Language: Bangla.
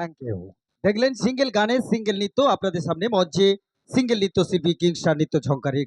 থ্যাংক ইউ দেখলেন সিঙ্গেল গানের সিঙ্গেল নৃত্য আপনাদের সামনে মঞ্চে। সিঙ্গেল নৃত্য শিল্পী কিংস্টার নৃত্য ঝঙ্কারের